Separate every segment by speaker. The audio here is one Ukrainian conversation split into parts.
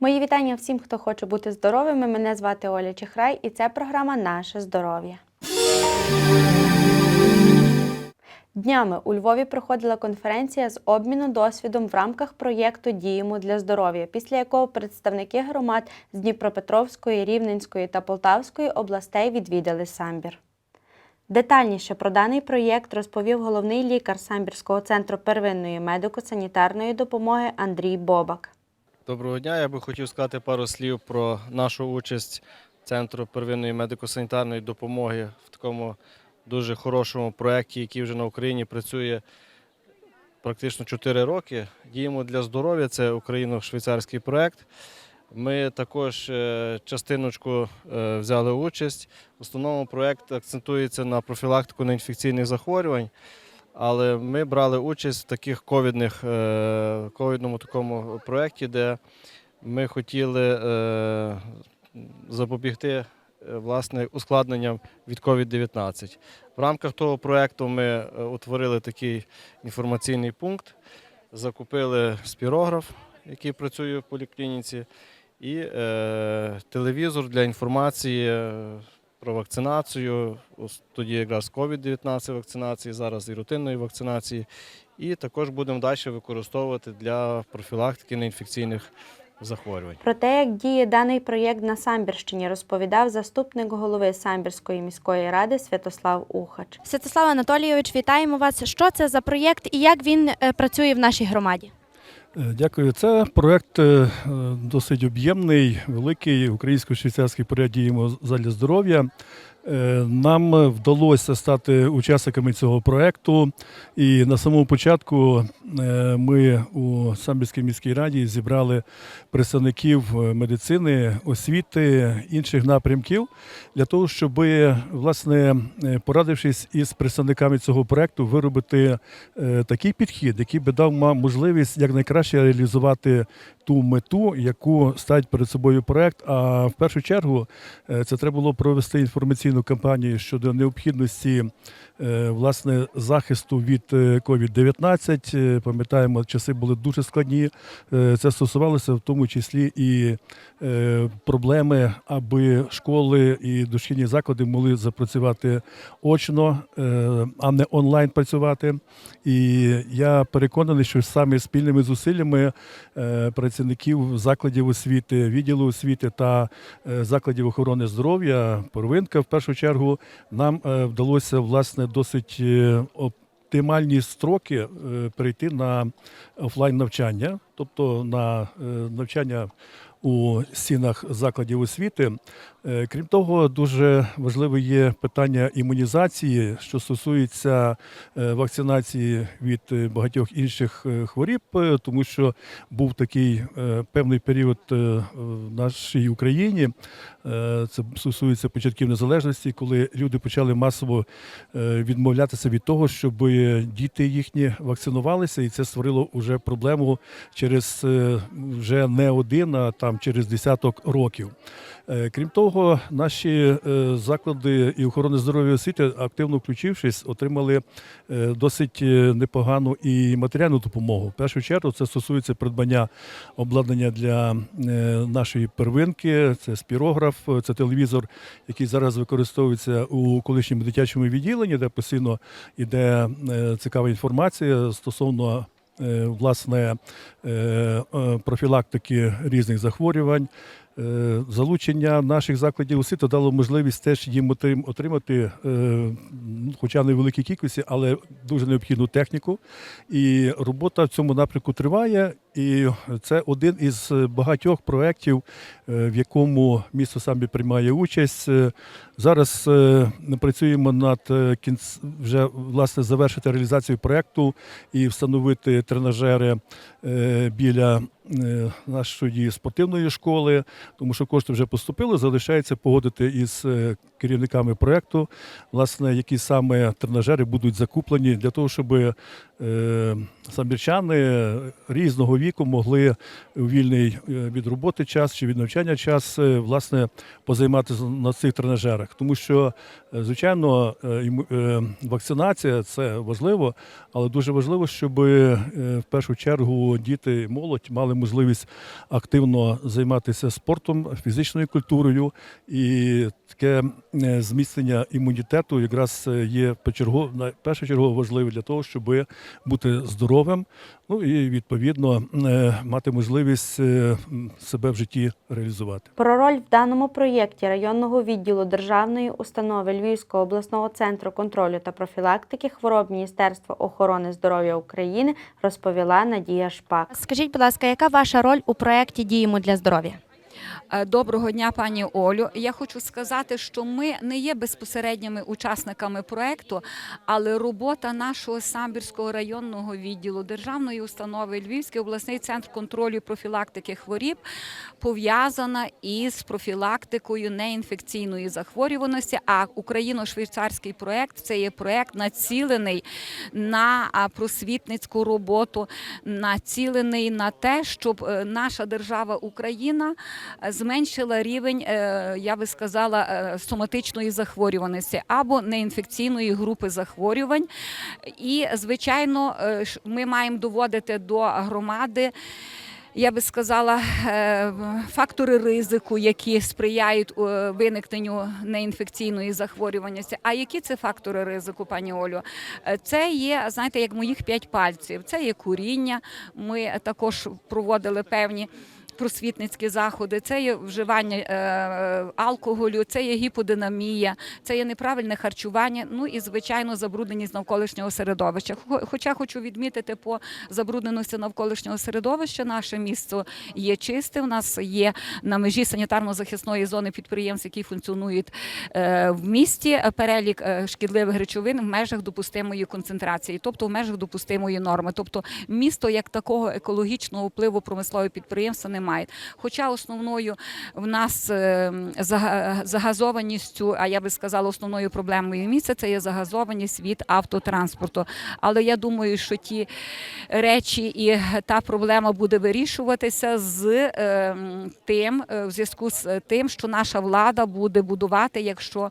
Speaker 1: Мої вітання всім, хто хоче бути здоровими. Мене звати Оля Чехрай, і це програма Наше здоров'я. Днями у Львові проходила конференція з обміну досвідом в рамках проєкту Діємо для здоров'я, після якого представники громад з Дніпропетровської, Рівненської та Полтавської областей відвідали самбір. Детальніше про даний проєкт розповів головний лікар Самбірського центру первинної медико-санітарної допомоги Андрій Бобак.
Speaker 2: Доброго дня. Я би хотів сказати пару слів про нашу участь Центру первинної медико-санітарної допомоги в такому дуже хорошому проєкті, який вже на Україні працює практично 4 роки. Діємо для здоров'я. Це україно-швейцарський проєкт. Ми також е, частиночку е, взяли участь. В основному проєкт акцентується на профілактику неінфекційних захворювань. Але ми брали участь в таких ковідних е, ковідному такому проєкті, де ми хотіли е, запобігти е, власне ускладненням від COVID-19. В рамках того проєкту ми утворили такий інформаційний пункт, закупили спірограф, який працює в поліклініці, і телевізор для інформації. Про вакцинацію, ось тоді якраз COVID-19 вакцинації, зараз і рутинної вакцинації. І також будемо далі використовувати для профілактики неінфекційних захворювань.
Speaker 1: Про те, як діє даний проєкт на Самбірщині, розповідав заступник голови Самбірської міської ради Святослав Ухач.
Speaker 3: Святослав Анатолійович, вітаємо вас. Що це за проєкт і як він е, працює в нашій громаді?
Speaker 4: Е, Дякую. Це проект е, досить об'ємний, великий українсько-швейцарський поряд «Діємо задля здоров'я. Е, Нам вдалося стати учасниками цього проекту. І на самому початку е, ми у Самбірській міській раді зібрали представників е, медицини, освіти, інших напрямків для того, щоб, власне, порадившись із представниками цього проекту, виробити такий підхід, який би дав можливість якнайкраще реалізувати ту мету, яку ставить перед собою проект. А в першу чергу е, це треба було провести інформаційну кампанію щодо необхідності власне захисту від е, COVID-19. Е, Пам'ятаємо, часи були дуже складні. Е, Це стосувалося в тому числі і е, проблеми, аби школи і дошкільні заклади могли запрацювати очно, е, а не онлайн працювати. І я переконаний, що саме спільними зусиллями е, працівників закладів освіти, відділу освіти та е, закладів охорони здоров'я, первинка в першу чергу, нам е, вдалося власне досить е, оптимальні строки е, перейти на офлайн навчання, тобто на е, навчання у стінах закладів освіти. Е, Крім того, дуже важливе є питання імунізації, що стосується е, вакцинації від е, багатьох інших хворіб, тому що був такий певний період в нашій Україні. Це стосується початків незалежності, коли люди почали масово відмовлятися від того, щоб діти їхні вакцинувалися, і це створило вже проблему через вже не один, а там через десяток років. Е, Крім того, наші е, заклади і охорони здоров'я освіти, активно включившись, отримали е, досить непогану і матеріальну допомогу. В першу чергу це стосується придбання обладнання для нашої первинки. Це спірограф, це телевізор, який зараз використовується у колишньому дитячому відділенні, де постійно йде цікава інформація стосовно. Е, Власне, е, е, профілактики різних захворювань, залучення наших закладів освіти дало можливість теж їм отримати, хоча не в великій кількості, але дуже необхідну техніку. І робота в цьому напрямку триває. І це один із багатьох проєктів, е, в якому місто саме приймає участь. Е, Зараз е, працюємо над кінц... вже власне завершити реалізацію проєкту і встановити тренажери біля нашої спортивної школи, тому що кошти вже поступили. Залишається погодити із керівниками проєкту, власне, які саме тренажери будуть закуплені для того, щоб самбірчани різного віку могли у вільний е, від роботи час чи від навчання час е, власне позайматися на цих тренажерах, тому що Е, Звичайно, е, е, вакцинація це важливо, але дуже важливо, щоб е, в першу чергу діти і молодь мали можливість активно займатися спортом, фізичною культурою, і таке зміцнення імунітету якраз є першочергово важливе для того, щоб бути здоровим, ну і відповідно е, мати можливість е, себе в житті реалізувати.
Speaker 1: Про роль в даному проєкті районного відділу державної установи Львівського обласного центру контролю та профілактики хвороб Міністерства охорони здоров'я України розповіла Надія Шпак.
Speaker 3: Скажіть, будь ласка, яка ваша роль у проєкті Діємо для здоров'я?
Speaker 5: Е, Доброго дня, пані Олю. Я хочу сказати, що ми не є безпосередніми учасниками проекту, але робота нашого самбірського районного відділу державної установи Львівський обласний центр контролю профілактики хворіб пов'язана із профілактикою неінфекційної захворюваності. А україно-швейцарський проект це є проект націлений на просвітницьку роботу, націлений на те, щоб е, наша держава Україна зменшила рівень, е, я би сказала, е, соматичної захворюваності або неінфекційної групи захворювань. І, звичайно, е, ми маємо доводити до громади. Я би сказала, фактори ризику, які сприяють виникненню неінфекційної захворюваності. А які це фактори ризику, пані Олю? Це є, знаєте, як моїх п'ять пальців. Це є куріння. Ми також проводили певні. Просвітницькі заходи, це є вживання е, алкоголю, це є гіподинамія, це є неправильне харчування. Ну і звичайно забрудненість навколишнього середовища. Хо- Хоча хочу відмітити по забрудненості навколишнього середовища, наше місто є чисте. У нас є на межі санітарно-захисної зони підприємств, які функціонують е, в місті. Перелік е, шкідливих речовин в межах допустимої концентрації, тобто в межах допустимої норми. Тобто місто як такого екологічного впливу промислові підприємства не має. Хоча основною в нас е, загазованістю, а я би сказала, основною проблемою місця це є загазованість від автотранспорту. Але я думаю, що ті речі і та проблема буде вирішуватися з е, тим, е, в зв'язку з тим, що наша влада буде будувати, якщо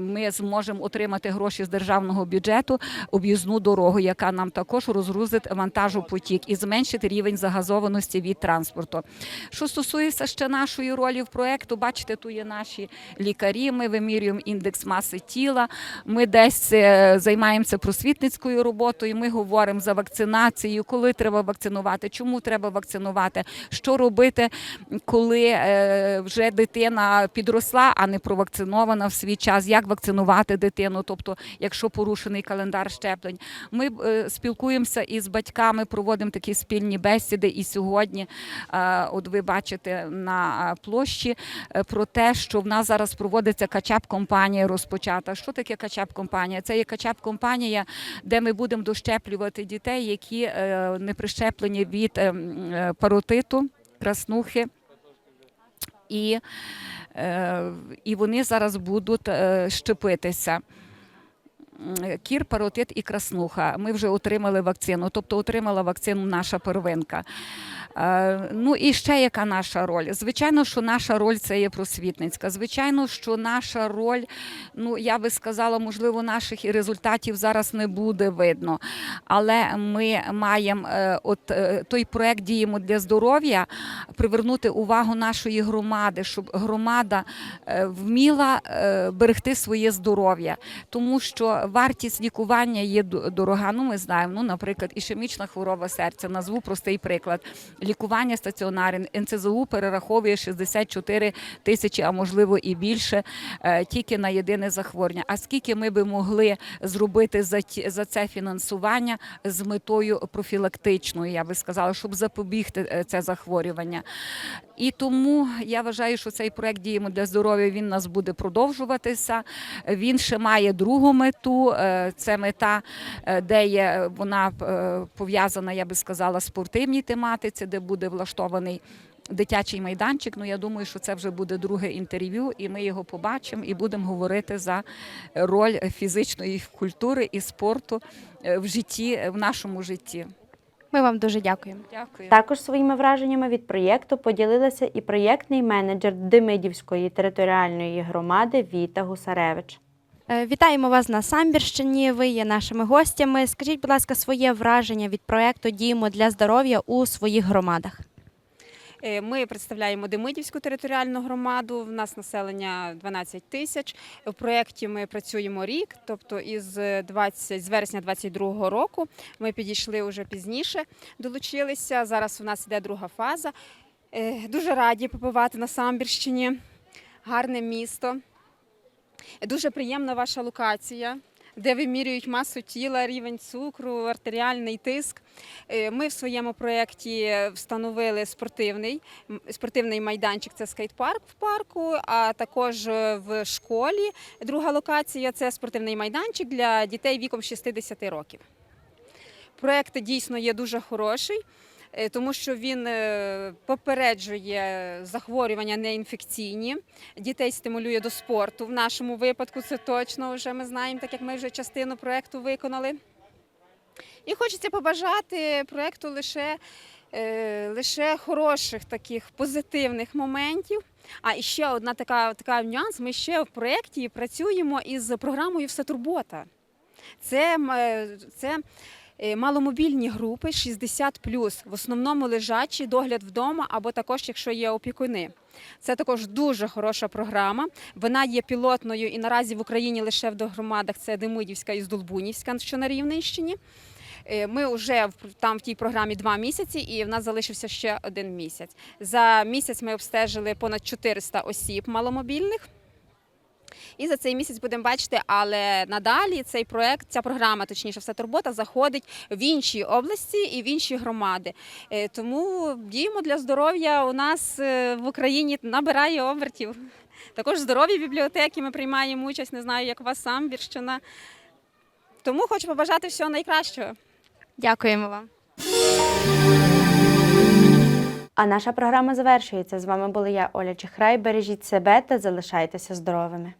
Speaker 5: ми зможемо отримати гроші з державного бюджету, об'їзну дорогу, яка нам також розгрузить вантажопотік і зменшить рівень загазованості від транспорту. Що стосується ще нашої ролі в проекту, бачите, тут є наші лікарі. Ми вимірюємо індекс маси тіла. Ми десь е, займаємося просвітницькою роботою. Ми говоримо за вакцинацію, коли треба вакцинувати, чому треба вакцинувати, що робити, коли е, вже дитина підросла, а не провакцинована в свій час, як вакцинувати дитину, тобто, якщо порушений календар щеплень. Ми е, спілкуємося із батьками, проводимо такі спільні бесіди. І сьогодні, от ви бачите на площі е, про те, що в нас зараз проводиться качап-компанія розпочата. Що таке качап-компанія? Це є качап-компанія, де ми будемо дощеплювати дітей, які е, не прищеплені від е, паротиту, краснухи. І, і вони зараз будуть щепитися. Кір, паротит і краснуха. Ми вже отримали вакцину, тобто отримала вакцину наша первинка. Е, Ну і ще яка наша роль? Звичайно, що наша роль це є просвітницька. Звичайно, що наша роль, ну я би сказала, можливо, наших і результатів зараз не буде видно. Але ми маємо е, от е, той проект діємо для здоров'я привернути увагу нашої громади, щоб громада вміла берегти своє здоров'я, тому що вартість лікування є дорога. Ну, ми знаємо, ну, наприклад, ішемічна хвороба серця. Назву простий приклад. Лікування стаціонарне НЦЗУ перераховує 64 тисячі, а можливо і більше, е, тільки на єдине захворювання. А скільки ми би могли зробити за за це фінансування з метою профілактичною, я би сказала, щоб запобігти е, це захворювання. І тому я вважаю, що цей проект діємо для здоров'я. Він нас буде продовжуватися. Він ще має другу мету. Е, Це мета, е, де є вона е, пов'язана, я би сказала, спортивній тематиці, де буде влаштований. Дитячий майданчик, ну я думаю, що це вже буде друге інтерв'ю, і ми його побачимо і будемо говорити за роль фізичної культури і спорту в житті, в нашому житті.
Speaker 3: Ми вам дуже дякуємо.
Speaker 5: Дякую.
Speaker 1: Також своїми враженнями від проєкту поділилася і проєктний менеджер Демидівської територіальної громади Віта Гусаревич.
Speaker 3: Е, Вітаємо вас на Самбірщині. Ви є нашими гостями. Скажіть, будь ласка, своє враження від проекту Діємо для здоров'я у своїх громадах.
Speaker 6: Е, Ми представляємо Демидівську територіальну громаду. В нас населення 12 тисяч. В проєкті ми працюємо рік, тобто із 20, з вересня 22 року. Ми підійшли вже пізніше, долучилися. Зараз у нас іде друга фаза. Е, Дуже раді побувати на Самбірщині. Гарне місто. Дуже приємна ваша локація. Де вимірюють масу тіла, рівень цукру, артеріальний тиск. Е, Ми в своєму проєкті встановили спортивний, спортивний майданчик це скейт-парк в парку, а також е, в школі. Друга локація це спортивний майданчик для дітей віком 60 років. Проєкт дійсно є дуже хороший. Е, Тому що він е, попереджує захворювання неінфекційні, дітей стимулює до спорту. В нашому випадку це точно вже ми знаємо, так як ми вже частину проєкту виконали. І хочеться побажати проєкту лише, е, лише хороших таких позитивних моментів. А і ще одна така, така нюанс. Ми ще в проєкті працюємо із програмою Все турбота. Це, це маломобільні групи 60+, в основному лежачі, догляд вдома або також, якщо є опікуни. Це також дуже хороша програма. Вона є пілотною і наразі в Україні лише в громадах це Демидівська і Здолбунівська, що на Рівненщині. Е, Ми вже там в тій програмі два місяці, і в нас залишився ще один місяць. За місяць ми обстежили понад 400 осіб маломобільних. І за цей місяць будемо бачити, але надалі цей проект, ця програма, точніше, все турбота, заходить в інші області і в інші громади. Е, Тому діємо для здоров'я у нас е, в Україні набирає обертів. Також здорові бібліотеки ми приймаємо участь. Не знаю, як у вас сам Бірщина. Тому хочу побажати всього найкращого.
Speaker 3: Дякуємо вам.
Speaker 1: А наша програма завершується. З вами була я, Оля Чехрай. Бережіть себе та залишайтеся здоровими.